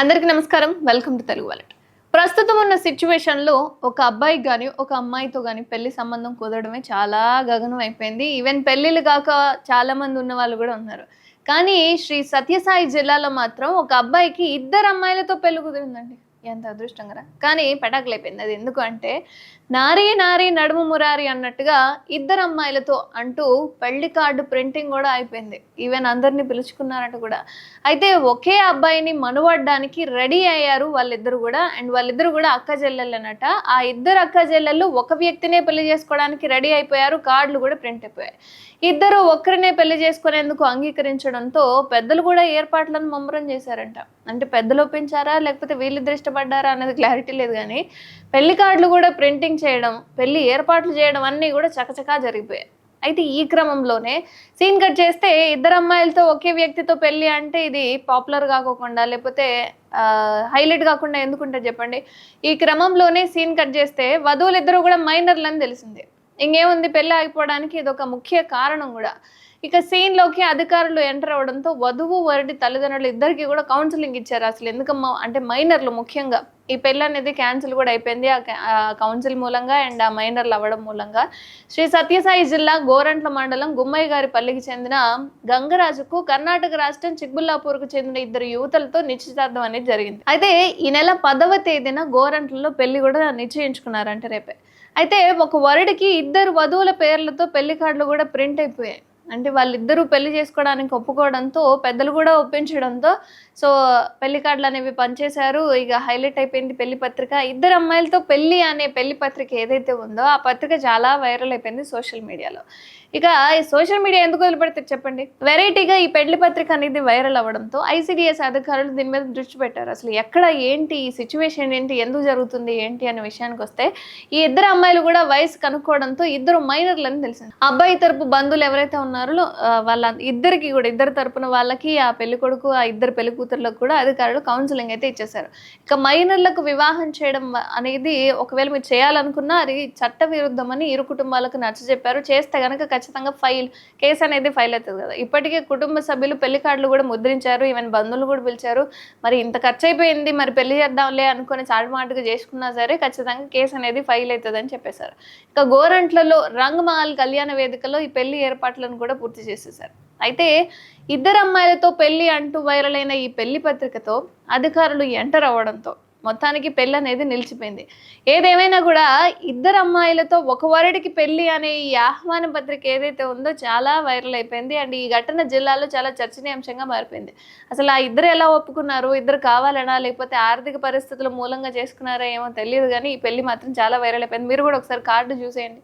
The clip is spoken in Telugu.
అందరికీ నమస్కారం. వెల్కమ్ టు తెలుగు వాలెట్ ప్రస్తుతం ఉన్న సిచ్యువేషన్లో ఒక అబ్బాయికి కానీ ఒక అమ్మాయితో కానీ పెళ్ళి సంబంధం కుదరడమే చాలా గగనం అయిపోయింది. ఈవెన్ పెళ్ళిళ్ళు కాక చాలామంది ఉన్న వాళ్ళు కూడా ఉన్నారు. కానీ శ్రీ సత్యసాయి జిల్లాలో మాత్రం ఒక అబ్బాయికి ఇద్దరు అమ్మాయిలతో పెళ్ళి కుదిరిందండి. ఎంత అదృష్టం కదా కానీ పెటాకులైపోయింది. అది ఎందుకు అంటే నారీ నారీ నడుము మురారి అన్నట్టుగా ఇద్దరు అమ్మాయిలతో అంటూ పెళ్ళి కార్డు ప్రింటింగ్ కూడా అయిపోయింది. ఈవెన్ అందరినీ పిలుచుకున్నారట కూడా. అయితే ఒకే అబ్బాయిని మనువడ్డానికి రెడీ అయ్యారు వాళ్ళిద్దరు కూడా. అండ్ వాళ్ళిద్దరు కూడా అక్క చెల్లెళ్ళనట. ఆ ఇద్దరు అక్క చెల్లెళ్ళు ఒక వ్యక్తినే పెళ్ళి చేసుకోవడానికి రెడీ అయిపోయారు. కార్డులు కూడా ప్రింట్ అయిపోయాయి. ఇద్దరు ఒక్కరినే పెళ్ళి చేసుకునేందుకు అంగీకరించడంతో పెద్దలు కూడా ఏర్పాట్లను ముమ్మరం చేశారంట. అంటే పెద్దలు ఒప్పించారా? లేకపోతే వీళ్ళిద్దరు ఇష్టపడ్డారా అనేది క్లారిటీ లేదు కానీ పెళ్ళి కార్డులు కూడా ప్రింటింగ్ చేయడం పెళ్ళి ఏర్పాట్లు చేయడం అన్నీ కూడా చకచకా జరిగిపోయాయి. అయితే ఈ క్రమంలోనే సీన్ కట్ చేస్తే ఇద్దరు అమ్మాయిలతో ఒకే వ్యక్తితో పెళ్ళి అంటే ఇది పాపులర్ కాకోకుండా లేకపోతే హైలైట్ కాకుండా ఎందుకుంటారు చెప్పండి? ఈ క్రమంలోనే సీన్ కట్ చేస్తే వధువులు ఇద్దరు కూడా మైనర్లు అని తెలిసింది. ఇంకేముంది? పెళ్ళి ఆగిపోవడానికి ఇది ఒక ముఖ్య కారణం కూడా. ఇక సీన్లోకి అధికారులు ఎంటర్ అవ్వడంతో వధువు వరడి తల్లిదండ్రులు ఇద్దరికి కూడా కౌన్సిలింగ్ ఇచ్చారు అసలు. ఎందుకమ్మా? అంటే మైనర్లు ముఖ్యంగా. ఈ పెళ్ళి అనేది క్యాన్సిల్ కూడా అయిపోయింది. ఆ కౌన్సిల్ మూలంగా అండ్ ఆ మైనర్లు అవ్వడం మూలంగా. శ్రీ సత్యసాయి జిల్లా గోరంట్ల మండలం గుమ్మయ్య గారి పల్లికి చెందిన గంగరాజుకు కర్ణాటక రాష్ట్రం చిక్బుల్లాపూర్కు చెందిన ఇద్దరు యువతలతో నిశ్చితార్థం అనేది జరిగింది. అయితే ఈ నెల పదవ తేదీన గోరంట్లలో పెళ్ళి కూడా నిశ్చయించుకున్నారంటే రేపే. అయితే ఒక వరుడికి ఇద్దరు వధువుల పేర్లతో పెళ్ళి కార్డులు కూడా ప్రింట్ అయిపోయాయి. అంటే వాళ్ళిద్దరూ పెళ్ళి చేసుకోవడానికి ఒప్పుకోవడంతో పెద్దలు కూడా ఒప్పించడంతో సో పెళ్ళి కార్డులు అనేవి పనిచేశారు. ఇక హైలైట్ అయిపోయింది పెళ్ళి పత్రిక. ఇద్దరు అమ్మాయిలతో పెళ్ళి అనే పెళ్ళి పత్రిక ఏదైతే ఉందో ఆ పత్రిక చాలా వైరల్ అయిపోయింది సోషల్ మీడియాలో. ఇక ఈ సోషల్ మీడియా ఎందుకు వదిలిపెడితే చెప్పండి? వెరైటీగా ఈ పెళ్ళి పత్రిక అనేది వైరల్ అవ్వడంతో ఐసీడీఎస్ అధికారులు దీని మీద దృష్టి పెట్టారు. అసలు ఎక్కడ ఏంటి ఈ సిచ్యువేషన్ ఏంటి ఎందుకు జరుగుతుంది ఏంటి అనే విషయానికి వస్తే ఈ ఇద్దరు అమ్మాయిలు కూడా వయసు కనుక్కోవడంతో ఇద్దరు మైనర్లు అని తెలిసింది. అబ్బాయి తరపు బంధువులు ఎవరైతే ఉన్నారో ఉన్నారు. వాళ్ళ ఇద్దరికి కూడా ఇద్దరు తరపున వాళ్ళకి ఆ పెళ్ళి కొడుకు ఆ ఇద్దరు పెళ్ళి కూతుర్లకు కూడా అధికారులు కౌన్సిలింగ్ అయితే ఇచ్చేశారు. ఇక మైనర్లకు వివాహం చేయడం అనేది ఒకవేళ మీరు చేయాలనుకున్నా అది చట్ట విరుద్ధమని ఇరు కుటుంబాలకు నచ్చ చెప్పారు. చేస్తే కనుక ఖచ్చితంగా ఫైల్ కేసు అనేది ఫైల్ అవుతుంది కదా. ఇప్పటికే కుటుంబ సభ్యులు పెళ్ళి కార్డులు కూడా ముద్రించారు. ఈవెన్ బంధువులు కూడా పిలిచారు. మరి ఇంత ఖర్చు అయిపోయింది మరి పెళ్ళి చేద్దాంలే అనుకుని చాటుమాటుగా చేసుకున్నా సరే ఖచ్చితంగా కేసు అనేది ఫైల్ అవుతుంది అని చెప్పేశారు. ఇక గోరంట్లలో రంగ్ మహల్ కళ్యాణ వేదికలో ఈ పెళ్ళి ఏర్పాట్లను కూడా పూర్తి చేసేశారు. అయితే ఇద్దరు అమ్మాయిలతో పెళ్ళి అంటూ వైరల్ అయిన ఈ పెళ్ళి పత్రికతో అధికారులు ఎంటర్ అవ్వడంతో మొత్తానికి పెళ్ళి అనేది నిలిచిపోయింది. ఏదేమైనా కూడా ఇద్దరు అమ్మాయిలతో ఒక వరుడికి పెళ్ళి అనే ఈ ఆహ్వాన పత్రిక ఏదైతే ఉందో చాలా వైరల్ అయిపోయింది. అండ్ ఈ ఘటన జిల్లాలో చాలా చర్చనీయాంశంగా మారిపోయింది. అసలు ఆ ఇద్దరు ఎలా ఒప్పుకున్నారు? ఇద్దరు కావాలనా? లేకపోతే ఆర్థిక పరిస్థితుల మూలంగా చేసుకున్నారా? ఏమో తెలియదు కానీ ఈ పెళ్ళి మాత్రం చాలా వైరల్ అయిపోయింది. మీరు కూడా ఒకసారి కార్డు చూసేయండి.